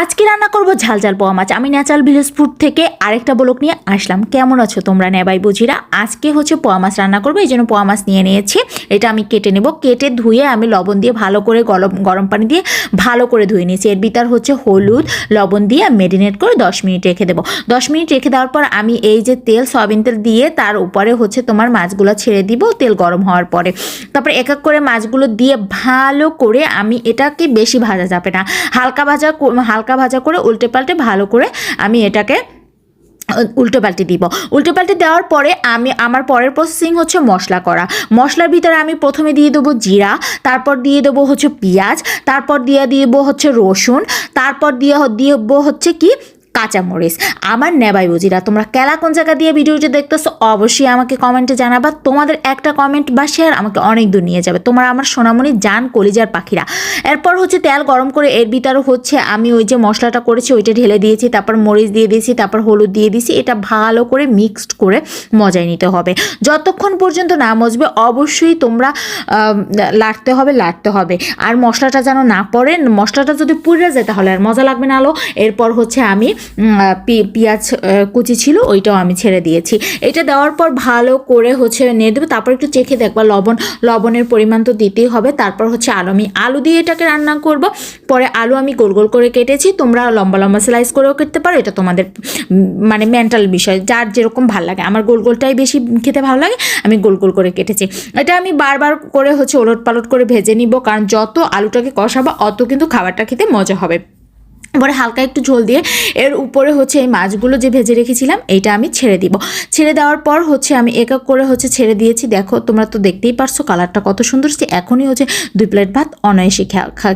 আজকে রান্না করব ঝাল ঝাল পোয়া মাছ। আমি ন্যাচারাল ভিলেজ ফুড থেকে আরেকটা বলক নিয়ে আসলাম। কেমন আছো তোমরা নেবাই বুঝিরা? আজকে হচ্ছে পোয়া মাছ রান্না করব, এই জন্য পোয়া মাছ নিয়ে নিয়েছি। এটা আমি কেটে নেব। কেটে ধুয়ে আমি লবণ দিয়ে ভালো করে গরম গরম পানি দিয়ে ভালো করে ধুয়ে নিয়েছি। এর ভিতর হচ্ছে হলুদ, লবণ দিয়ে মেরিনেট করে দশ মিনিট রেখে দেবো। দশ মিনিট রেখে দেওয়ার পর আমি এই যে তেল, সয়াবিন তেল দিয়ে তার উপরে হচ্ছে তোমার মাছগুলো ছেড়ে দিব, তেল গরম হওয়ার পরে। তারপর এক এক করে মাছগুলো দিয়ে ভালো করে আমি এটাকে বেশি ভাজা যাবে না। হালকা ভাজা কো- হালকা ভাজা করে উল্টে পাল্টে ভালো করে আমি এটাকে উল্টো পাল্টে দিব। উল্টো পাল্টে দেওয়ার পরে আমি, আমার পরের প্রসেসিং হচ্ছে মশলা করা। মশলার ভিতরে আমি প্রথমে দিয়ে দেবো জিরা, তারপর দিয়ে দেবো হচ্ছে পেঁয়াজ, তারপর দিয়ে দিব হচ্ছে রসুন, তারপর দিয়ে দিব হচ্ছে কি কাঁচামরিচ আমার নেবাই বুঝিরা তোমরা কেলা কোন জায়গা দিয়ে ভিডিওটি দেখতেছো, অবশ্যই আমাকে কমেন্টে জানাবা। তোমাদের একটা কমেন্ট বা শেয়ার আমাকে অনেক দূর নিয়ে যাবে। তোমরা আমার সোনামণি, জান, কলিজার পাখিরা। এরপর হচ্ছে তেল গরম করে এর ভিতরে হচ্ছে আমি ওই যে মশলাটা করেছি, ওইটা ঢেলে দিয়েছি, তারপর মরিচ দিয়ে দিয়েছি, তারপর হলুদ দিয়ে দিয়েছি। এটা ভালো করে মিক্সড করে মজায় নিতে হবে। যতক্ষণ পর্যন্ত না মজবে, অবশ্যই তোমরা লাটতে হবে লাটতে হবে। আর মশলাটা যেন না পড়ে, মশলাটা যদি পুড়ে যায় তাহলে আর মজা লাগবে না আলো। এরপর হচ্ছে আমি পেঁয়াজ কুচি ছিল, ওইটাও আমি ছেড়ে দিয়েছি। এটা দেওয়ার পর ভালো করে হচ্ছে নিয়ে দেবো, তারপর একটু চেখে দেখবা, লবণ, লবণের পরিমাণ তো দিতেই হবে। তারপর হচ্ছে আলু, আমি আলু দিয়ে এটাকে রান্না করব। পরে আলু আমি গোল গোল করে কেটেছি, তোমরা লম্বা লম্বা স্লাইস করেও কেটে পারো, এটা তোমাদের মানে মেন্টাল বিষয়, যার যেরকম ভালো লাগে। আমার গোল গোলটাই বেশি খেতে ভালো লাগে, আমি গোল গোল করে কেটেছি। এটা আমি বারবার করে হচ্ছে ওলট পালট করে ভেজে নিব, কারণ যত আলুটাকে কষাবো, অত কিন্তু খাবারটা খেতে মজা হবে। এবারে হালকা একটু ঝোল দিয়ে এর উপরে হচ্ছে এই মাছগুলো যে ভেজে রেখেছিলাম, এইটা আমি ছেড়ে দিব। ছেড়ে দেওয়ার পর হচ্ছে আমি এক এক করে হচ্ছে ছেড়ে দিয়েছি। দেখো, তোমরা তো দেখতেই পারছ কালারটা কত সুন্দর হচ্ছে এখনই হচ্ছে দুই প্লেট ভাত অনায়াসে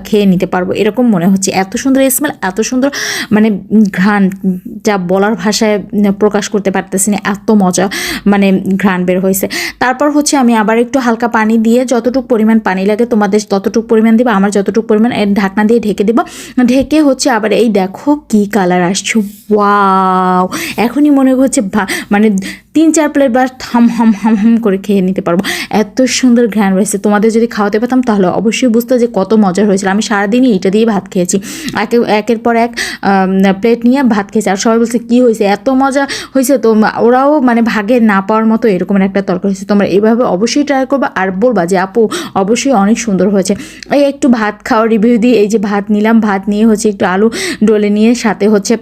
খেয়ে নিতে পারব। এরকম মনে হচ্ছে। এত সুন্দর স্মেল এত সুন্দর মানে ঘ্রাণ যা বলার ভাষায় প্রকাশ করতে পারতেছি না, এত মজা মানে ঘ্রাণ বের হয়েছে। তারপর হচ্ছে আমি আবার একটু হালকা পানি দিয়ে যতটুকু পরিমাণ পানি লাগে তোমাদের ততটুকু পরিমাণ দিবে, আমার যতটুকু পরিমাণ এর ঢাকনা দিয়ে ঢেকে দেবো। ঢেকে হচ্ছে আবার এই দেখো কি কালার আসছো। ওয়াও এখনই মনে হচ্ছে মানে তিন, চার প্লেট বার হাম হাম হাম হাম করে খেয়ে নিতে পারব। এত সুন্দর ঘ্রাণ রয়েছে। তোমাদের যদি খাওয়াতে পারতাম তাহলে অবশ্যই বুঝতে যে কত মজার হয়েছিল। আমি সারাদিনই এটা দিয়ে ভাত খেয়েছি। একে, একের পর এক প্লেট নিয়ে ভাত খেয়েছি। আর সবাই বলছে, কী হয়েছে? এত মজা হয়েছে? তো ওরাও মানে ভাগে না পাওয়ার মতো এরকম একটা তরকারি হয়েছে। তোমরা এইভাবে অবশ্যই ট্রাই করবা। আর বলবা যে, আপু, অবশ্যই অনেক সুন্দর হয়েছে। এই একটু ভাত খাওয়ার রিভিউ দিয়ে এই যে ভাত নিলাম। ভাত নিয়ে হচ্ছে একটু আলু ডলে নিয়ে সাথে হচ্ছে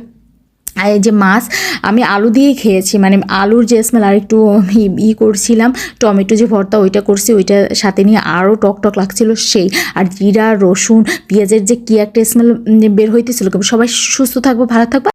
যে মাছ, আমি আলু দিয়েই খেয়েছি। মানে আলুর যে স্মেল আর একটু ই- করছিলাম, টমেটো যে ভর্তা ওইটা করছি, ওইটা সাথে নিয়ে আরও টক টক লাগছিল সেই। আর জিরা, রসুন, পেঁয়াজের যে কী একটা স্মেল বের হইতেছিল, সবাই সুস্থ থাকব, ভালো থাকব।